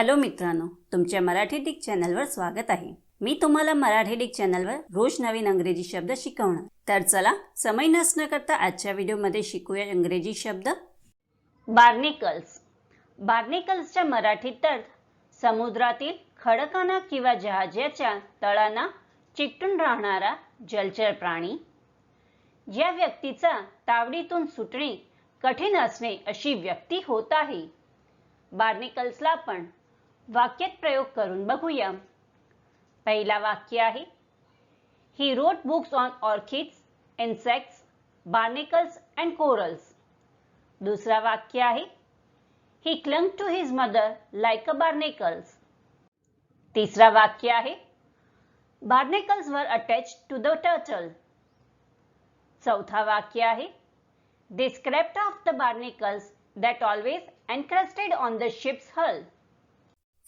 Hello मित्रांनो तुमच्या Marathi Dick चॅनलवर स्वागत आहे. मी तुम्हाला मराठी डिक चॅनलवर रोज नवीन अंग्रेजी शब्द शिकवणार. तर चला समय नसणं करता आजच्या व्हिडिओमध्ये शिकूया इंग्रजी शब्द. बार्निकल्स. बार्निकल्सच्या मराठीत तर समुद्रातील खडकांना किंवा जहाजाच्या तळांना चिकटून राहणारा जलचर प्राणी. ज्या व्यक्तीचा तावडीतून सुटणे कठीण असणे अशी व्यक्ती होत आहे. बार्निकल्सला आपण वाक्यात प्रयोग करून बघूया. पहिला वाक्य आहे he wrote books on orchids insects barnacles and corals दुसरा वाक्य आहे he clung to his mother like a barnacles तिसरा वाक्य आहे बार्नेकल्स वर अटॅच टू द टर्टल चौथा वाक्य आहे they scraped off the barnacles that always encrusted on the ships hull